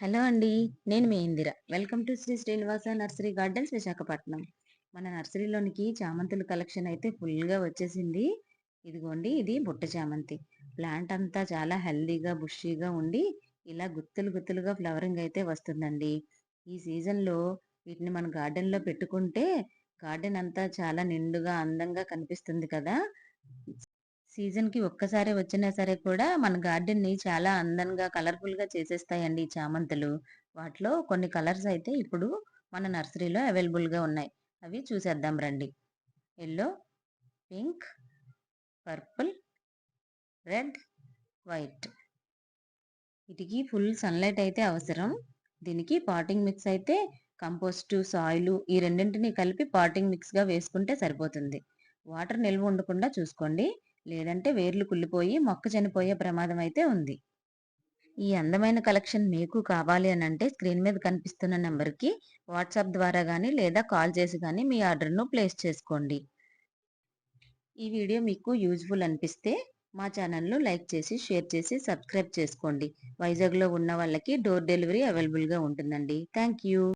Hello అండి నేను మీ Indira. Welcome to Shri Srinivasa nursery gardens Visakhapatnam. మన నర్సరీలోనికి చామంతుల కలెక్షన్ అయితే ఫుల్గా వచ్చేసింది. ఇదిగోండి ఇది బుట్ట చామంతి. ప్లాంట్ అంతా చాలా హెల్దీగా బుషీగా ఉండి ఇలా గుత్తులు గుత్తులుగా ఫ్లవరింగ్ అయితే వస్తుందండి. ఈ సీజన్లో వీటిని మన గార్డెన్లో పెట్టుకుంటే గార్డెన్ అంతా చాలా నిండుగా అందంగా కనిపిస్తుంది కదా. సీజన్‌కి ఒక్కసారి వచ్చినా సరే కూడా మన గార్డెన్‌ని చాలా అందంగా, కలర్‌ఫుల్‌గా చేసేస్తాయండి ఈ చామంతులు. వాటిలో కొన్ని కలర్స్ అయితే ఇప్పుడు మన నర్సరీలో అవైలబుల్‌గా ఉన్నాయి. అవి చూసేద్దాం రండి. Yellow pink, purple, red, white. వీటికి ఫుల్ సన్‌లైట్ అయితే అవసరం. దీనికి పాటింగ్ మిక్స్ అయితే కంపోస్టు, సాయిలు ఈ రెండింటిని కలిపి పాటింగ్ మిక్స్‌గా వేసుకుంటే సరిపోతుంది. వాటర్ నిల్వ ఉండకుండా చూసుకోండి. లేదంటే వేర్లు కుళ్ళిపోయి మొక్క చనిపోయే ప్రమాదం అయితే ఉంది. ఈ అందమైన కలెక్షన్ మీకు కావాలి అని అంటే స్క్రీన్ మీద కనిపిస్తున్న నెంబర్కి వాట్సాప్ ద్వారా కానీ లేదా కాల్ చేసి కానీ మీ ఆర్డర్ను ప్లేస్ చేసుకోండి. ఈ వీడియో మీకు యూజ్ఫుల్ అనిపిస్తే మా ఛానల్ను లైక్ చేసి షేర్ చేసి సబ్స్క్రైబ్ చేసుకోండి. వైజాగ్లో ఉన్న వాళ్ళకి డోర్ డెలివరీ అవైలబుల్గా ఉంటుందండి. Thank you